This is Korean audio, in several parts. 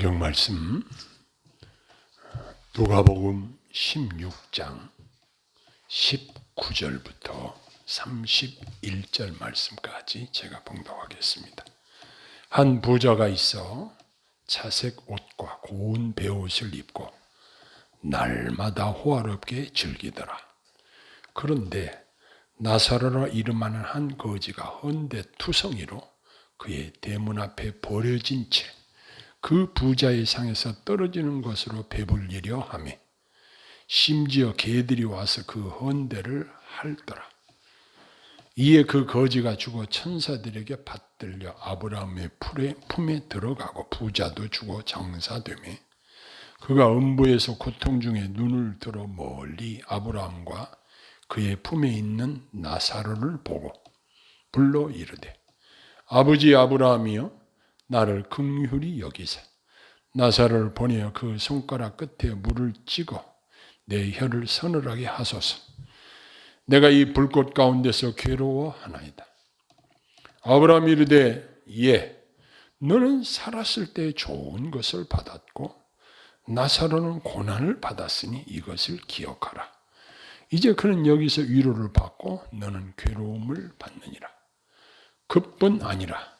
성경 말씀 누가복음 16장 19절부터 31절 말씀까지 제가 봉독하겠습니다. 한 부자가 있어 차색 옷과 고운 베옷을 입고 날마다 호화롭게 즐기더라. 그런데 나사로라 이름하는 한 거지가 헌데 투성이로 그의 대문 앞에 버려진 채 그 부자의 상에서 떨어지는 것으로 배불리려 하며 심지어 개들이 와서 그 헌대를 핥더라. 이에 그 거지가 죽어 천사들에게 받들려 아브라함의 품에, 들어가고 부자도 죽어 장사되며 그가 음부에서 고통 중에 눈을 들어 멀리 아브라함과 그의 품에 있는 나사로를 보고 불러 이르되 아버지 아브라함이여 나를 긍휼히 여기사 나사로를 보내어 그 손가락 끝에 물을 찍어 내 혀를 서늘하게 하소서. 내가 이 불꽃 가운데서 괴로워하나이다. 아브라함이 이르되 예 너는 살았을 때 좋은 것을 받았고 나사로는 고난을 받았으니 이것을 기억하라. 이제 그는 여기서 위로를 받고 너는 괴로움을 받느니라. 그뿐 아니라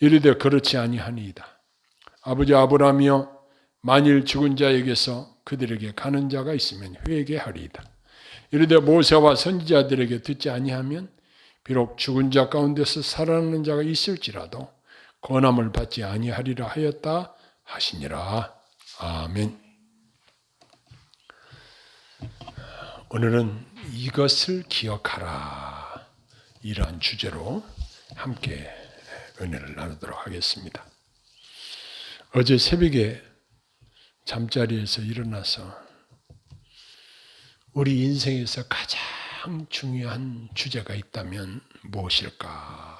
이르되 그렇지 아니하니이다. 아버지 아브라함이여 만일 죽은 자에게서 그들에게 가는 자가 있으면 회개하리이다. 이르되 모세와 선지자들에게 듣지 아니하면 비록 죽은 자 가운데서 살아나는 자가 있을지라도 권함을 받지 아니하리라 하였다 하시니라. 아멘. 오늘은 이것을 기억하라. 이러한 주제로 함께 은혜를 나누도록 하겠습니다. 어제 새벽에 잠자리에서 일어나서 우리 인생에서 가장 중요한 주제가 있다면 무엇일까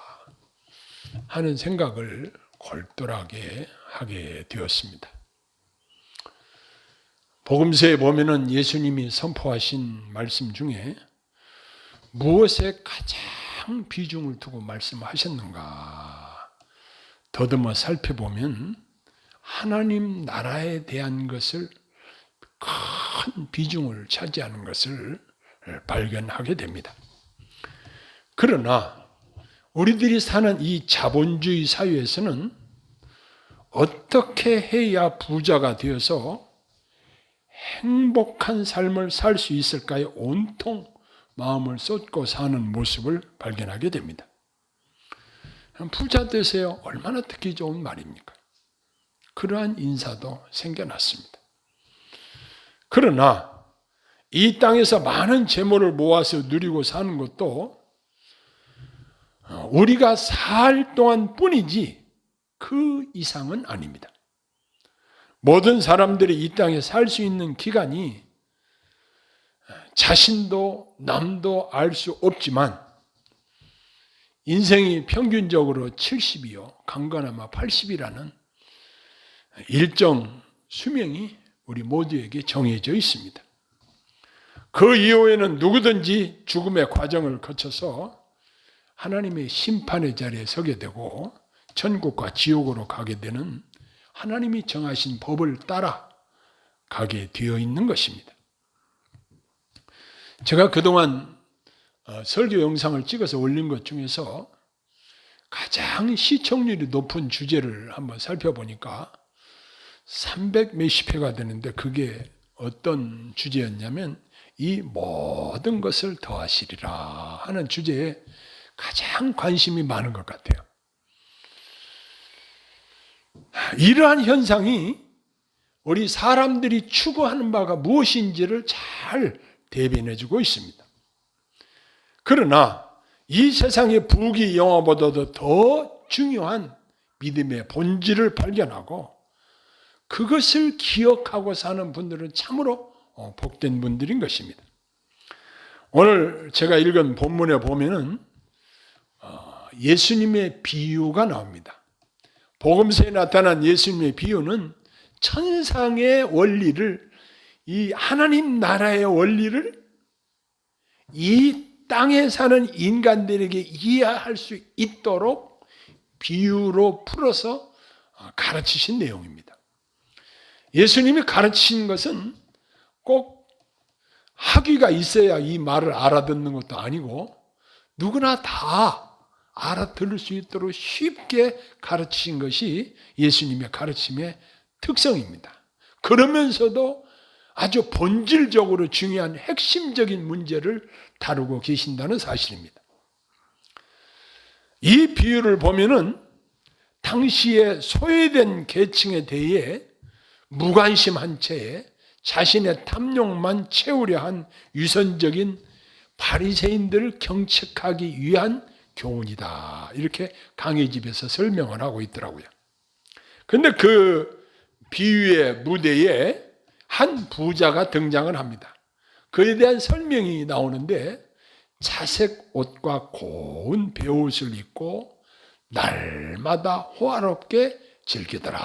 하는 생각을 골똘하게 하게 되었습니다. 복음서에 보면은 예수님이 선포하신 말씀 중에 무엇에 가장 비중을 두고 말씀하셨는가 더듬어 살펴보면 하나님 나라에 대한 것을 큰 비중을 차지하는 것을 발견하게 됩니다. 그러나 우리들이 사는 이 자본주의 사회에서는 어떻게 해야 부자가 되어서 행복한 삶을 살 수 있을까요? 온통 마음을 쏟고 사는 모습을 발견하게 됩니다. 부자 되세요. 얼마나 듣기 좋은 말입니까? 그러한 인사도 생겨났습니다. 그러나 이 땅에서 많은 재물을 모아서 누리고 사는 것도 우리가 살 동안 뿐이지 그 이상은 아닙니다. 모든 사람들이 이 땅에 살 수 있는 기간이 자신도 남도 알 수 없지만 인생이 평균적으로 70이요, 강건하마 80이라는 일정 수명이 우리 모두에게 정해져 있습니다. 그 이후에는 누구든지 죽음의 과정을 거쳐서 하나님의 심판의 자리에 서게 되고 천국과 지옥으로 가게 되는 하나님이 정하신 법을 따라 가게 되어 있는 것입니다. 제가 그동안 어, 설교 영상을 찍어서 올린 것 중에서 가장 시청률이 높은 주제를 한번 살펴보니까 300 몇십 회가 되는데 그게 어떤 주제였냐면 이 모든 것을 더하시리라 하는 주제에 가장 관심이 많은 것 같아요. 이러한 현상이 우리 사람들이 추구하는 바가 무엇인지를 잘 대변해 주고 있습니다. 그러나 이 세상의 부귀 영화보다도 더 중요한 믿음의 본질을 발견하고 그것을 기억하고 사는 분들은 참으로 어, 복된 분들인 것입니다. 오늘 제가 읽은 본문에 보면은 어, 예수님의 비유가 나옵니다. 복음서에 나타난 예수님의 비유는 천상의 원리를 이 하나님 나라의 원리를 이 땅에 사는 인간들에게 이해할 수 있도록 비유로 풀어서 가르치신 내용입니다. 예수님이 가르치신 것은 꼭 학위가 있어야 이 말을 알아듣는 것도 아니고 누구나 다 알아들을 수 있도록 쉽게 가르치신 것이 예수님의 가르침의 특성입니다. 그러면서도 아주 본질적으로 중요한 핵심적인 문제를 다루고 계신다는 사실입니다. 이 비유를 보면은 당시에 소외된 계층에 대해 무관심한 채에 자신의 탐욕만 채우려 한 유선적인 바리새인들을 경책하기 위한 교훈이다. 이렇게 강의 집에서 설명을 하고 있더라고요. 근데 그 비유의 무대에 한 부자가 등장을 합니다. 그에 대한 설명이 나오는데 자색 옷과 고운 베옷을 입고 날마다 호화롭게 즐기더라.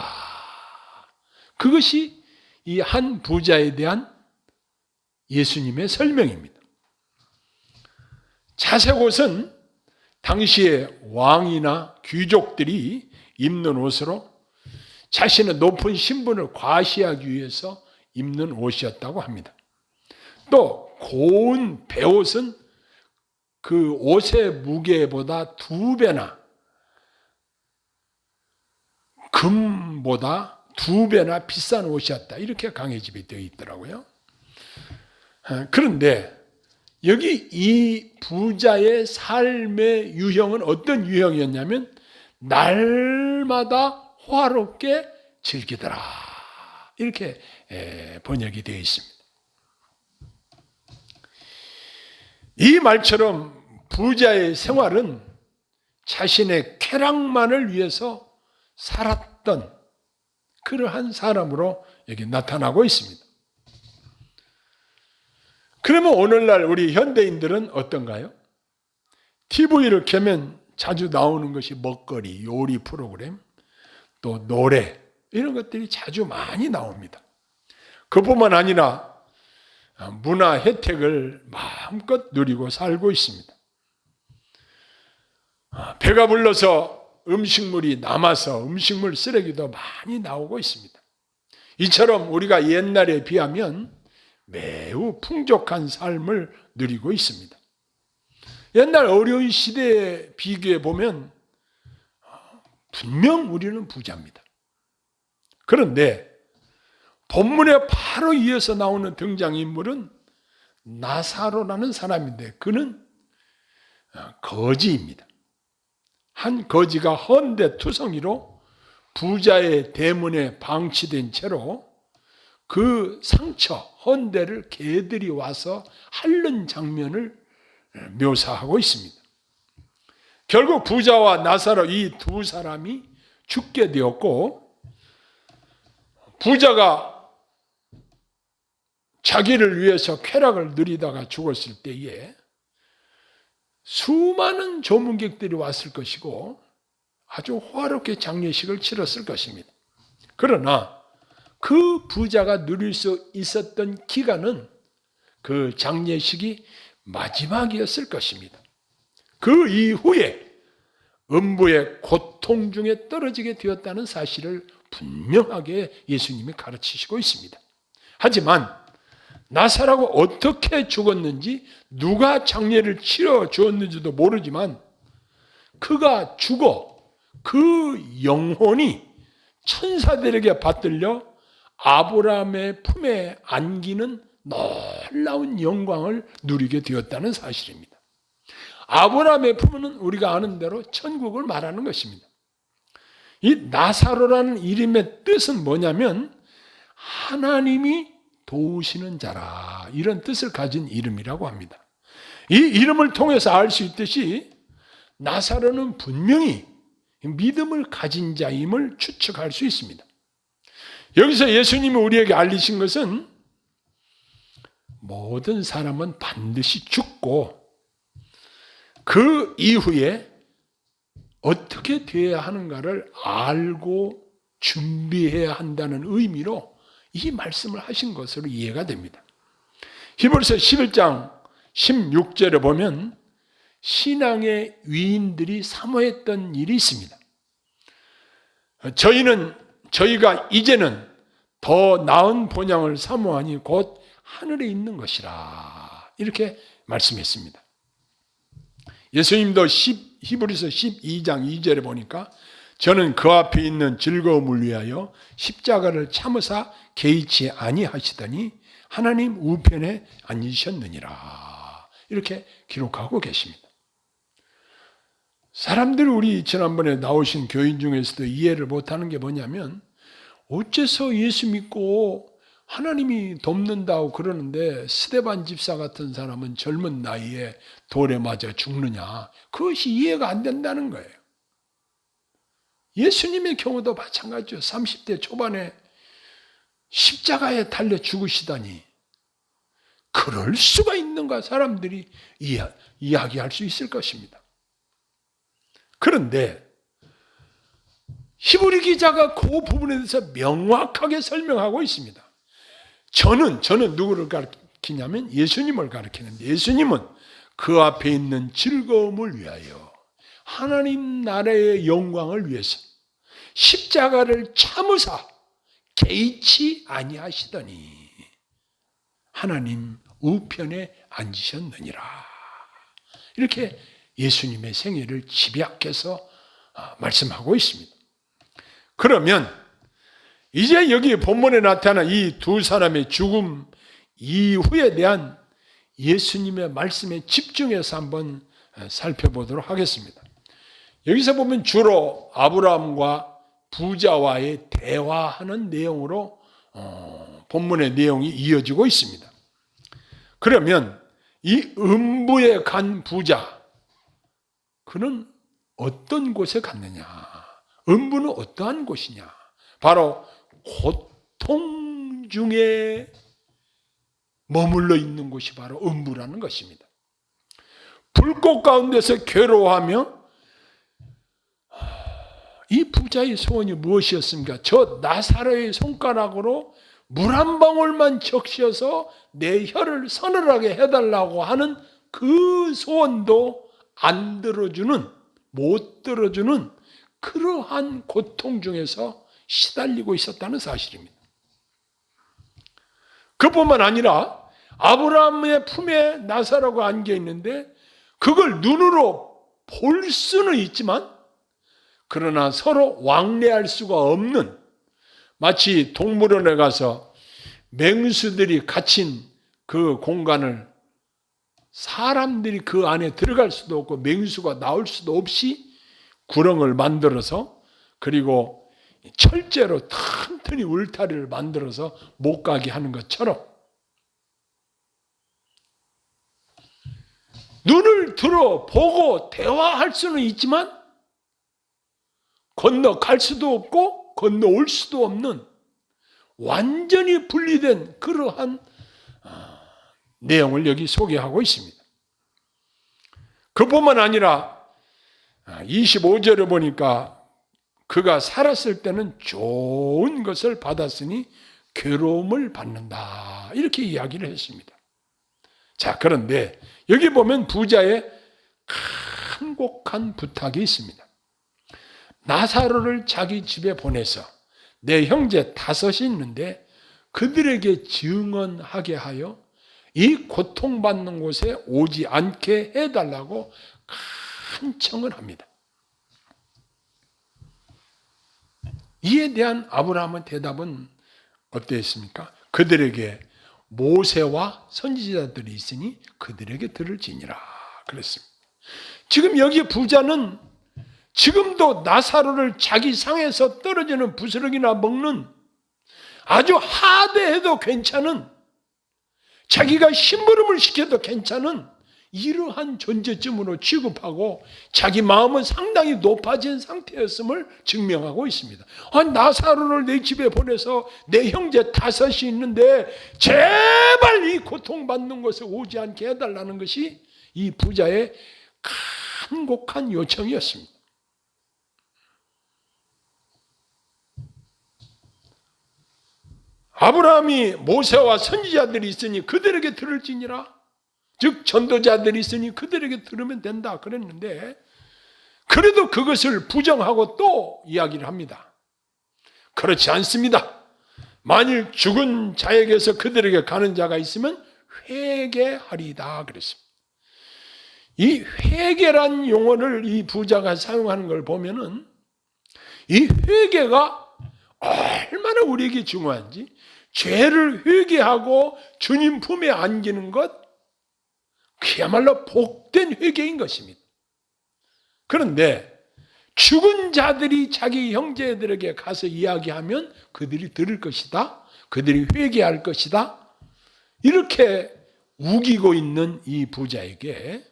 그것이 이 한 부자에 대한 예수님의 설명입니다. 자색 옷은 당시에 왕이나 귀족들이 입는 옷으로 자신의 높은 신분을 과시하기 위해서 입는 옷이었다고 합니다. 또 고운 베옷은 그 옷의 무게보다 두 배나 금보다 두 배나 비싼 옷이었다. 이렇게 강해집이 되어 있더라고요. 아, 그런데 여기 이 부자의 삶의 유형은 어떤 유형이었냐면 날마다 호화롭게 즐기더라. 이렇게 번역이 되어 있습니다. 이 말처럼 부자의 생활은 자신의 쾌락만을 위해서 살았던 그러한 사람으로 여기 나타나고 있습니다. 그러면 오늘날 우리 현대인들은 어떤가요? TV를 켜면 자주 나오는 것이 먹거리, 요리 프로그램, 또 노래, 이런 것들이 자주 많이 나옵니다. 그뿐만 아니라 문화 혜택을 마음껏 누리고 살고 있습니다. 배가 불러서 음식물이 남아서 음식물 쓰레기도 많이 나오고 있습니다. 이처럼 우리가 옛날에 비하면 매우 풍족한 삶을 누리고 있습니다. 옛날 어려운 시대에 비교해 보면 분명 우리는 부자입니다. 그런데 본문에 바로 이어서 나오는 등장인물은 나사로라는 사람인데 그는 거지입니다. 한 거지가 헌데 투성이로 부자의 대문에 방치된 채로 그 상처, 헌데를 개들이 와서 핥는 장면을 묘사하고 있습니다. 결국 부자와 나사로 이 두 사람이 죽게 되었고, 부자가 자기를 위해서 쾌락을 누리다가 죽었을 때에 수많은 조문객들이 왔을 것이고 아주 호화롭게 장례식을 치렀을 것입니다. 그러나 그 부자가 누릴 수 있었던 기간은 그 장례식이 마지막이었을 것입니다. 그 이후에 음부의 고통 중에 떨어지게 되었다는 사실을 분명하게 예수님이 가르치시고 있습니다. 하지만 나사라고 어떻게 죽었는지 누가 장례를 치러 주었는지도 모르지만 그가 죽어 그 영혼이 천사들에게 받들려 아브라함의 품에 안기는 놀라운 영광을 누리게 되었다는 사실입니다. 아브라함의 품은 우리가 아는 대로 천국을 말하는 것입니다. 이 나사로라는 이름의 뜻은 뭐냐면 하나님이 도우시는 자라 이런 뜻을 가진 이름이라고 합니다. 이 이름을 통해서 알 수 있듯이 나사로는 분명히 믿음을 가진 자임을 추측할 수 있습니다. 여기서 예수님이 우리에게 알리신 것은 모든 사람은 반드시 죽고 그 이후에 어떻게 되어야 하는가를 알고 준비해야 한다는 의미로 이 말씀을 하신 것으로 이해가 됩니다. 히브리서 11장 16절에 보면 신앙의 위인들이 사모했던 일이 있습니다. 저희는 저희가 이제는 더 나은 본향을 사모하니 곧 하늘에 있는 것이라 이렇게 말씀했습니다. 예수님도 10, 히브리서 12장 2절에 보니까 저는 그 앞에 있는 즐거움을 위하여 십자가를 참으사 개의치 아니하시더니 하나님 우편에 앉으셨느니라 이렇게 기록하고 계십니다. 사람들 우리 지난번에 나오신 교인 중에서도 이해를 못하는 게 뭐냐면 어째서 예수 믿고 하나님이 돕는다고 그러는데 스데반 집사 같은 사람은 젊은 나이에 돌에 맞아 죽느냐 그것이 이해가 안 된다는 거예요. 예수님의 경우도 마찬가지죠. 30대 초반에 십자가에 달려 죽으시다니 그럴 수가 있는가 사람들이 이야, 이야기할 수 있을 것입니다. 그런데 히브리 기자가 그 부분에 대해서 명확하게 설명하고 있습니다. 저는 저는 누구를 가리키냐면 예수님을 가리키는데 예수님은 그 앞에 있는 즐거움을 위하여 하나님 나라의 영광을 위해서 십자가를 참으사 개의치 아니하시더니 하나님 우편에 앉으셨느니라. 이렇게 예수님의 생애를 집약해서 아, 말씀하고 있습니다. 그러면 이제 여기 본문에 나타난 이 두 사람의 죽음 이후에 대한 예수님의 말씀에 집중해서 한번 살펴보도록 하겠습니다. 여기서 보면 주로 아브라함과 부자와의 대화하는 내용으로 어, 본문의 내용이 이어지고 있습니다. 그러면 이 음부에 간 부자 그는 어떤 곳에 갔느냐? 음부는 어떠한 곳이냐? 바로 고통 중에 머물러 있는 곳이 바로 음부라는 것입니다. 불꽃 가운데서 괴로워하며 이 부자의 소원이 무엇이었습니까? 저 나사로의 손가락으로 물 한 방울만 적셔서 내 혀를 서늘하게 해달라고 하는 그 소원도 안 들어주는, 못 들어주는 그러한 고통 중에서 시달리고 있었다는 사실입니다. 그뿐만 아니라 아브라함의 품에 나사로가 안겨 있는데 그걸 눈으로 볼 수는 있지만 그러나 서로 왕래할 수가 없는 마치 동물원에 가서 맹수들이 갇힌 그 공간을 사람들이 그 안에 들어갈 수도 없고 맹수가 나올 수도 없이 구렁을 만들어서 그리고 철제로 튼튼히 울타리를 만들어서 못 가게 하는 것처럼 눈을 들어 보고 대화할 수는 있지만 건너갈 수도 없고 건너올 수도 없는 완전히 분리된 그러한 아, 내용을 여기 소개하고 있습니다. 그뿐만 아니라 25절에 보니까 그가 살았을 때는 좋은 것을 받았으니 괴로움을 받는다. 이렇게 이야기를 했습니다. 자, 그런데 여기 보면 부자의 간곡한 부탁이 있습니다. 나사로를 자기 집에 보내서 내 형제 다섯이 있는데 그들에게 증언하게 하여 이 고통받는 곳에 오지 않게 해달라고 간청을 합니다. 이에 대한 아브라함의 대답은 어땠습니까? 그들에게 모세와 선지자들이 있으니 그들에게 들을지니라 그랬습니다. 지금 여기 부자는 지금도 나사로를 자기 상에서 떨어지는 부스러기나 먹는 아주 하대해도 괜찮은 자기가 심부름을 시켜도 괜찮은 이러한 존재쯤으로 취급하고 자기 마음은 상당히 높아진 상태였음을 증명하고 있습니다. 아, 나사로를 내 집에 보내서 내 형제 다섯이 있는데 제발 이 고통받는 것에 오지 않게 해달라는 것이 이 부자의 간곡한 요청이었습니다. 아브라함이 모세와 선지자들이 있으니 그들에게 들을지니라 즉 전도자들이 있으니 그들에게 들으면 된다 그랬는데 그래도 그것을 부정하고 또 이야기를 합니다. 그렇지 않습니다. 만일 죽은 자에게서 그들에게 가는 자가 있으면 회개하리다 그랬습니다. 이 회개란 용어를 이 부자가 사용하는 걸 보면은 이 회개가 얼마나 우리에게 중요한지 죄를 회개하고 주님 품에 안기는 것 그야말로 복된 회개인 것입니다. 그런데 죽은 자들이 자기 형제들에게 가서 이야기하면 그들이 들을 것이다. 그들이 회개할 것이다. 이렇게 우기고 있는 이 부자에게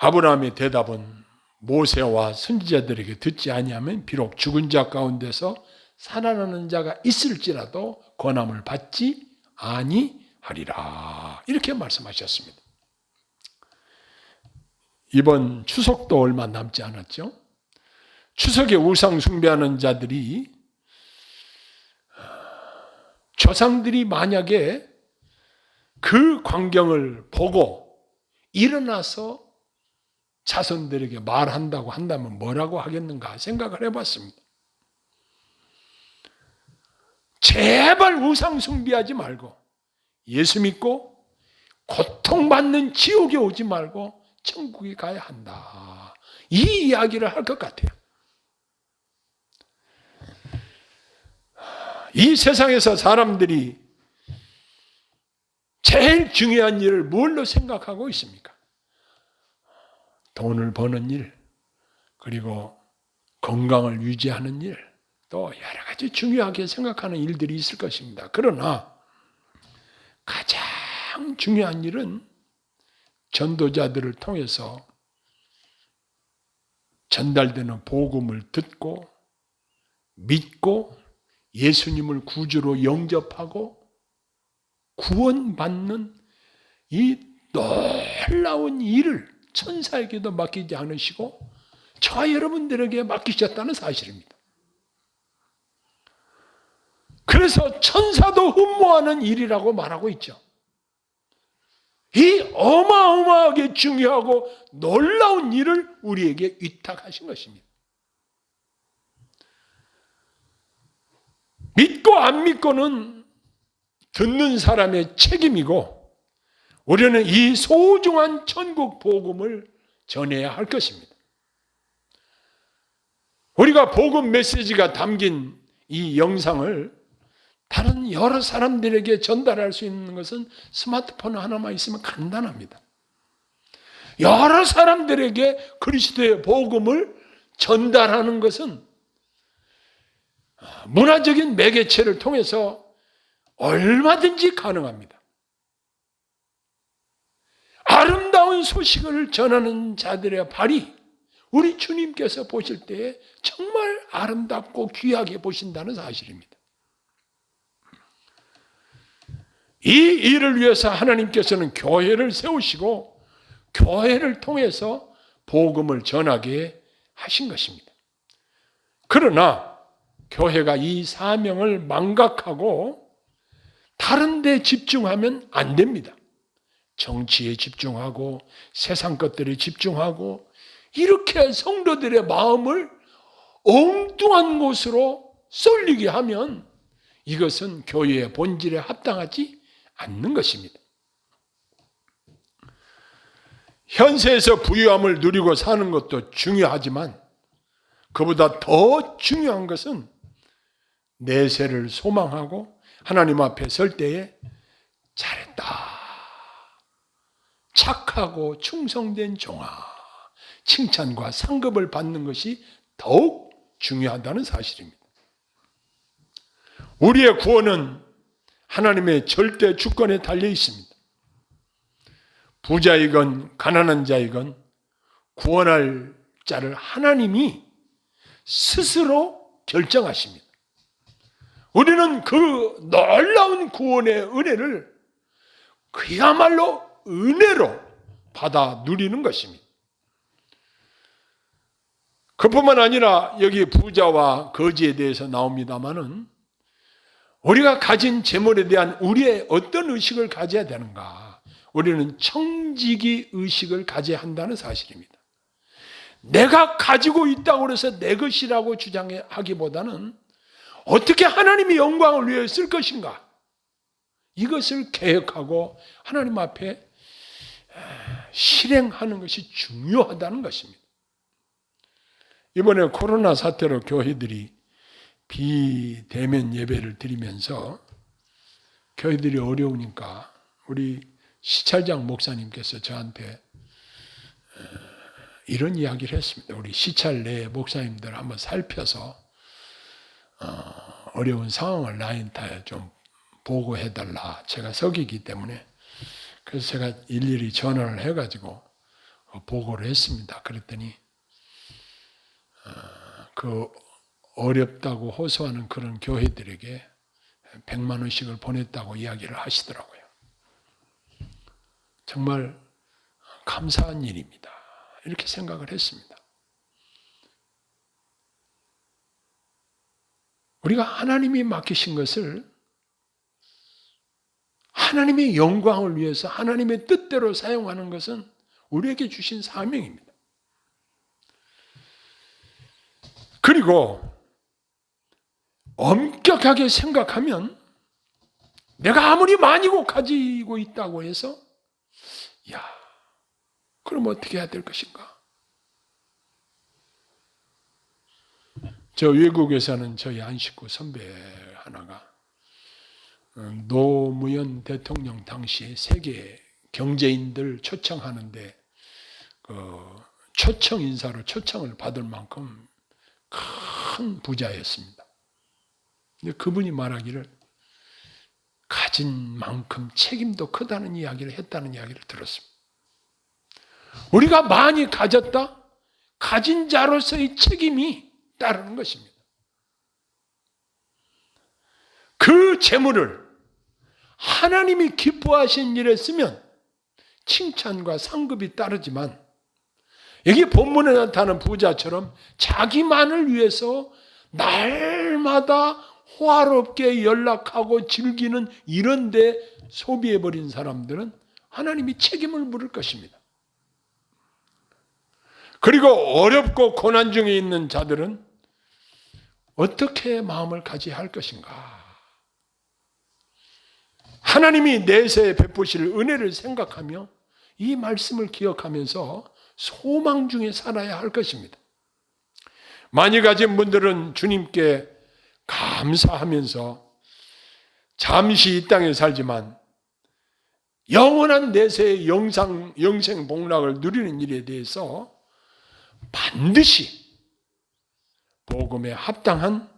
아브라함의 대답은 모세와 선지자들에게 듣지 아니하면 비록 죽은 자 가운데서 살아나는 자가 있을지라도 권함을 받지 아니하리라. 이렇게 말씀하셨습니다. 이번 추석도 얼마 남지 않았죠? 추석에 우상 숭배하는 자들이 조상들이 만약에 그 광경을 보고 일어나서 자손들에게 말한다고 한다면 뭐라고 하겠는가 생각을 해봤습니다. 제발 우상 숭배하지 말고 예수 믿고 고통받는 지옥에 오지 말고 천국에 가야 한다. 이 이야기를 할 것 같아요. 이 세상에서 사람들이 제일 중요한 일을 뭘로 생각하고 있습니까? 돈을 버는 일, 그리고 건강을 유지하는 일, 또 여러 가지 중요하게 생각하는 일들이 있을 것입니다. 그러나 가장 중요한 일은 전도자들을 통해서 전달되는 복음을 듣고 믿고 예수님을 구주로 영접하고 구원받는 이 놀라운 일을 천사에게도 맡기지 않으시고 저와 여러분들에게 맡기셨다는 사실입니다. 그래서 천사도 흠모하는 일이라고 말하고 있죠. 이 어마어마하게 중요하고 놀라운 일을 우리에게 위탁하신 것입니다. 믿고 안 믿고는 듣는 사람의 책임이고 우리는 이 소중한 천국 복음을 전해야 할 것입니다. 우리가 복음 메시지가 담긴 이 영상을 다른 여러 사람들에게 전달할 수 있는 것은 스마트폰 하나만 있으면 간단합니다. 여러 사람들에게 그리스도의 복음을 전달하는 것은 문화적인 매개체를 통해서 얼마든지 가능합니다. 아름다운 소식을 전하는 자들의 발이 우리 주님께서 보실 때 정말 아름답고 귀하게 보신다는 사실입니다. 이 일을 위해서 하나님께서는 교회를 세우시고 교회를 통해서 복음을 전하게 하신 것입니다. 그러나 교회가 이 사명을 망각하고 다른 데 집중하면 안 됩니다. 정치에 집중하고 세상 것들에 집중하고 이렇게 성도들의 마음을 엉뚱한 곳으로 쏠리게 하면 이것은 교회의 본질에 합당하지 않는 것입니다. 현세에서 부유함을 누리고 사는 것도 중요하지만 그보다 더 중요한 것은 내세를 소망하고 하나님 앞에 설 때에 잘했다. 착하고 충성된 종아. 칭찬과 상급을 받는 것이 더욱 중요하다는 사실입니다. 우리의 구원은 하나님의 절대 주권에 달려 있습니다. 부자이건 가난한 자이건 구원할 자를 하나님이 스스로 결정하십니다. 우리는 그 놀라운 구원의 은혜를 그야말로 은혜로 받아 누리는 것입니다. 그뿐만 아니라 여기 부자와 거지에 대해서 나옵니다만은 우리가 가진 재물에 대한 우리의 어떤 의식을 가져야 되는가? 우리는 청지기 의식을 가져야 한다는 사실입니다. 내가 가지고 있다고 해서 내 것이라고 주장하기보다는 어떻게 하나님의 영광을 위해 쓸 것인가? 이것을 계획하고 하나님 앞에 실행하는 것이 중요하다는 것입니다. 이번에 코로나 사태로 교회들이 비대면 예배를 드리면서 교회들이 어려우니까 우리 시찰장 목사님께서 저한테 이런 이야기를 했습니다. 우리 시찰 내 목사님들 한번 살펴서 어, 어려운 상황을 나한테 좀 보고해달라. 제가 석이기 때문에 그래서 제가 일일이 전화를 해가지고 어, 보고를 했습니다. 그랬더니 어, 그 어렵다고 호소하는 그런 교회들에게 100만 원씩을 보냈다고 이야기를 하시더라고요. 정말 감사한 일입니다. 이렇게 생각을 했습니다. 우리가 하나님이 맡기신 것을 하나님의 영광을 위해서 하나님의 뜻대로 사용하는 것은 우리에게 주신 사명입니다. 그리고 엄격하게 생각하면 내가 아무리 많이 가지고 있다고 해서 야 그럼 어떻게 해야 될 것인가? 저 외국에서는 저희 안식구 선배 하나가 어, 노무현 대통령 당시 세계 경제인들 초청하는데 그 초청 인사로 초청을 받을 만큼 큰 부자였습니다. 근데 그분이 말하기를 가진 만큼 책임도 크다는 이야기를 했다는 이야기를 들었습니다. 우리가 많이 가졌다? 가진 자로서의 책임이 따르는 것입니다. 그 재물을 하나님이 기뻐하신 일에 쓰면 칭찬과 상급이 따르지만 여기 본문에 나타나는 부자처럼 자기만을 위해서 날마다 호화롭게 연락하고 즐기는 이런 데 소비해버린 사람들은 하나님이 책임을 물을 것입니다. 그리고 어렵고 고난 중에 있는 자들은 어떻게 마음을 가져야 할 것인가? 하나님이 내세에 베푸실 은혜를 생각하며 이 말씀을 기억하면서 소망 중에 살아야 할 것입니다. 많이 가진 분들은 주님께 감사하면서 잠시 이 땅에 살지만 영원한 내세의 영상, 영생 복락을 누리는 일에 대해서 반드시 복음에 합당한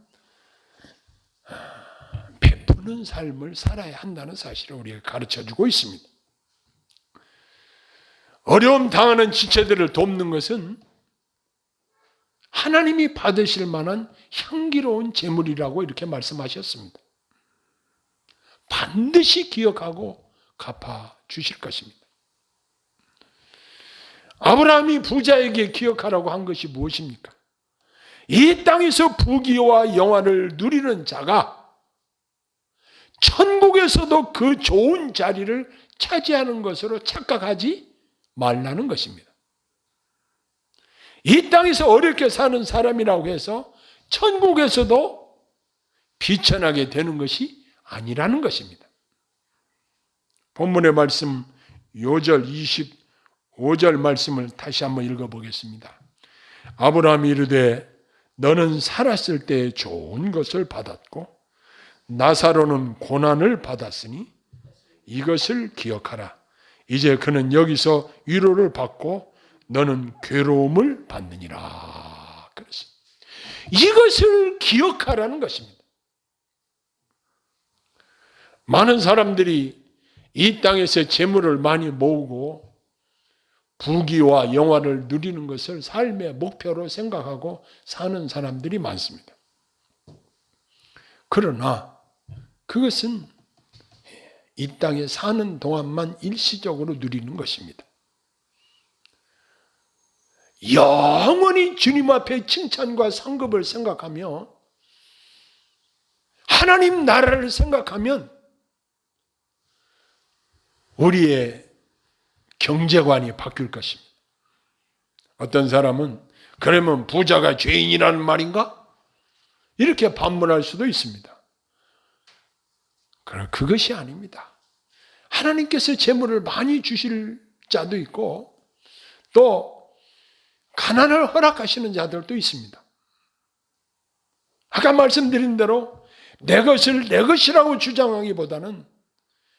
베푸는 삶을 살아야 한다는 사실을 우리가 가르쳐 주고 있습니다. 어려움 당하는 지체들을 돕는 것은 하나님이 받으실 만한 향기로운 재물이라고 이렇게 말씀하셨습니다. 반드시 기억하고 갚아 주실 것입니다. 아브라함이 부자에게 기억하라고 한 것이 무엇입니까? 이 땅에서 부귀와 영화를 누리는 자가 천국에서도 그 좋은 자리를 차지하는 것으로 착각하지 말라는 것입니다. 이 땅에서 어렵게 사는 사람이라고 해서 천국에서도 비천하게 되는 것이 아니라는 것입니다. 본문의 말씀 요절 25절 말씀을 다시 한번 읽어보겠습니다. 아브라함이 이르되 너는 살았을 때 좋은 것을 받았고 나사로는 고난을 받았으니 이것을 기억하라. 이제 그는 여기서 위로를 받고 너는 괴로움을 받느니라. 그랬습니다. 이것을 기억하라는 것입니다. 많은 사람들이 이 땅에서 재물을 많이 모으고 부귀와 영화를 누리는 것을 삶의 목표로 생각하고 사는 사람들이 많습니다. 그러나 그것은 이 땅에 사는 동안만 일시적으로 누리는 것입니다. 영원히 주님 앞에 칭찬과 상급을 생각하며 하나님 나라를 생각하면 우리의 경제관이 바뀔 것입니다. 어떤 사람은 그러면 부자가 죄인이라는 말인가? 이렇게 반문할 수도 있습니다. 그러나 그것이 아닙니다. 하나님께서 재물을 많이 주실 자도 있고 또 가난을 허락하시는 자들도 있습니다. 아까 말씀드린 대로 내 것을 내 것이라고 주장하기보다는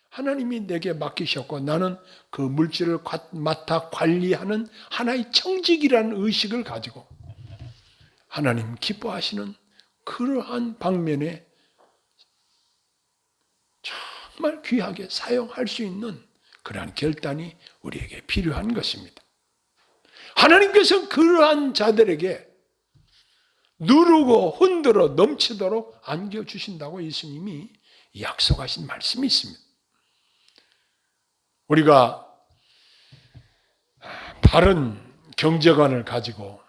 하나님이 내게 맡기셨고 나는 그 물질을 맡아 관리하는 하나의 청직이라는 의식을 가지고 하나님 기뻐하시는 그러한 방면에 정말 귀하게 사용할 수 있는 그러한 결단이 우리에게 필요한 것입니다. 하나님께서 그러한 자들에게 누르고 흔들어 넘치도록 안겨주신다고 예수님이 약속하신 말씀이 있습니다. 우리가 바른 경제관을 가지고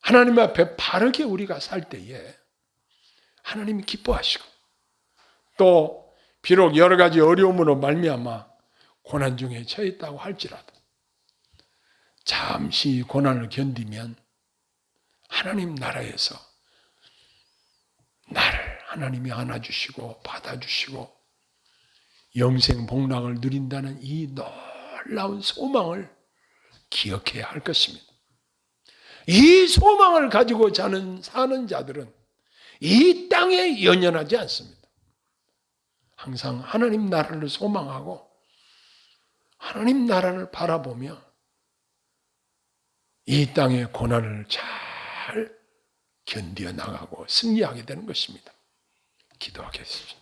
하나님 앞에 바르게 우리가 살 때에 하나님이 기뻐하시고 또 비록 여러 가지 어려움으로 말미암아 고난 중에 처해 있다고 할지라도 잠시 고난을 견디면 하나님 나라에서 나를 하나님이 안아주시고 받아주시고 영생 복락을 누린다는 이 놀라운 소망을 기억해야 할 것입니다. 이 소망을 가지고 자는 사는 자들은 이 땅에 연연하지 않습니다. 항상 하나님 나라를 소망하고 하나님 나라를 바라보며 이 땅의 고난을 잘 견디어 나가고 승리하게 되는 것입니다. 기도하겠습니다.